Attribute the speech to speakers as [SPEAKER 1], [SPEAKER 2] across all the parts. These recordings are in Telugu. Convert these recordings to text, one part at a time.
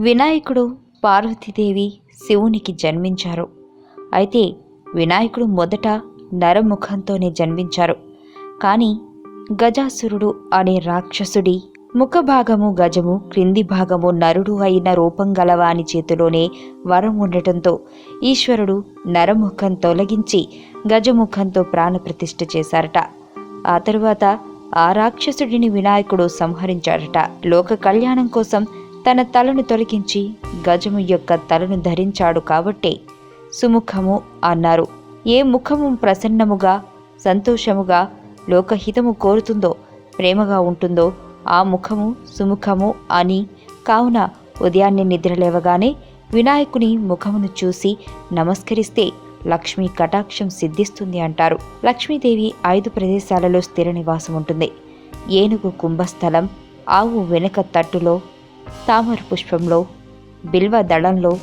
[SPEAKER 1] వినాయకుడు పార్వతీదేవి శివునికి జన్మించారు. అయితే వినాయకుడు మొదట నరముఖంతోనే జన్మించారు. కానీ గజాసురుడు అనే రాక్షసుడి ముఖభాగము గజము క్రింది భాగము నరుడు అయిన రూపం గలవాని చేతిలోనే వరం ఉండటంతో ఈశ్వరుడు నరముఖం తొలగించి గజముఖంతో ప్రాణప్రతిష్ఠ చేశారట. ఆ తరువాత ఆ రాక్షసుడిని వినాయకుడు సంహరించాడట. లోక కళ్యాణం కోసం తన తలను తొలగించి గజము యొక్క తలను ధరించాడు కాబట్టే సుముఖము అన్నారు. ఏ ముఖము ప్రసన్నముగా సంతోషముగా లోకహితము కోరుతుందో ప్రేమగా ఉంటుందో ఆ ముఖము సుముఖము అని కావున ఉదయాన్నే నిద్రలేవగానే వినాయకుని ముఖమును చూసి నమస్కరిస్తే లక్ష్మీ కటాక్షం సిద్ధిస్తుంది అంటారు. లక్ష్మీదేవి ఐదు ప్రదేశాలలో స్థిర నివాసం ఉంటుంది ఏనుగు కుంభస్థలం ఆవు వెనుక తట్టులో తామర పుష్పంలో బిల్వ దళంలో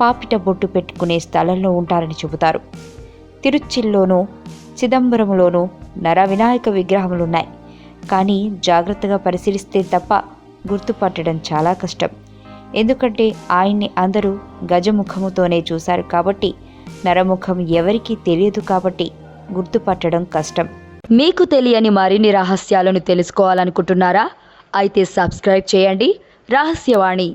[SPEAKER 1] పాపిట బొట్టు పెట్టుకునే స్థలంలో ఉంటారని చెబుతారు. తిరుచిల్లోనూ చిదంబరంలోనూ నర వినాయక విగ్రహములున్నాయి. కానీ జాగ్రత్తగా పరిశీలిస్తే తప్ప గుర్తుపట్టడం చాలా కష్టం. ఎందుకంటే ఆయన్ని అందరూ గజముఖముతోనే చూశారు కాబట్టి నరముఖం ఎవరికీ తెలియదు కాబట్టి గుర్తుపట్టడం కష్టం.
[SPEAKER 2] మీకు తెలియని మరిన్ని రహస్యాలను తెలుసుకోవాలనుకుంటున్నారా? అయితే సబ్స్క్రైబ్ చేయండి. ರಹಸ್ಯವಾಣಿ.